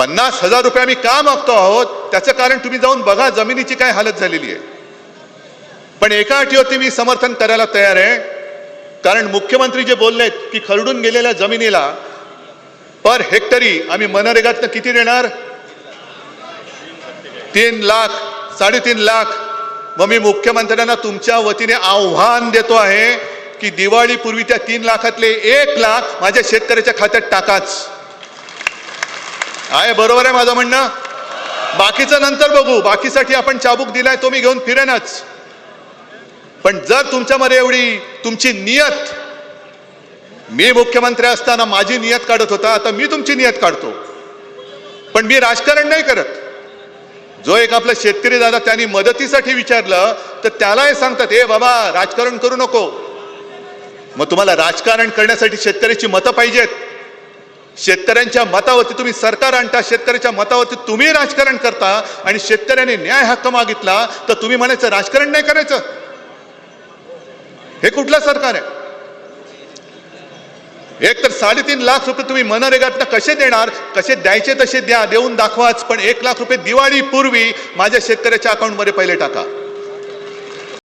पन्नास हजार रुपये आम्ही का मागतो आहोत? त्याचं कारण तुम्ही जाऊन बघा जमिनीची काय हालत झालेली आहे. पण एका अटीवरती मी समर्थन करायला तयार आहे. कारण मुख्यमंत्री जे बोललेत की खरडून गेलेल्या जमिनीला पर हेक्टरी आम्ही मनरेगातनं किती देणार? तीन लाख साडेतीन लाख. मग मी मुख्यमंत्र्यांना तुमच्या वतीने आव्हान देतो आहे की दिवाळीपूर्वी त्या तीन लाखातले एक लाख माझ्या शेतकऱ्याच्या खात्यात टाकाच. आहे बरोबर आहे माझं म्हणणं? बाकीचं नंतर बघू. बाकीसाठी आपण चाबूक दिलाय तो मी घेऊन फिरेनच. पण जर तुमच्यामध्ये एवढी तुमची नियत मी मुख्यमंत्री असताना माझी नियत काढत होता आता मी तुमची नियत काढतो. पण मी राजकारण नाही करत. जो एक आपला शेतकरी दादा त्यांनी मदतीसाठी विचारलं तर त्याला हे सांगतात हे बाबा राजकारण करू नको. मग तुम्हाला राजकारण करण्यासाठी शेतकऱ्याची मतं पाहिजेत. शेतकऱ्यांच्या मतावरती तुम्ही सरकार आणता शेतकऱ्याच्या मतावरती तुम्ही राजकारण करता आणि शेतकऱ्याने न्याय हक्क मागितला तर तुम्ही म्हणायचं राजकारण नाही करायचं. हे कुठलं सरकार आहे? एक तर साडेतीन लाख रुपये तुम्ही मनरेगातनं कसे देणार? कसे द्यायचे तसे द्या देऊन दाखवाच. पण एक लाख रुपये दिवाळीपूर्वी माझ्या शेतकऱ्याच्या अकाउंटमध्ये पहिले टाका.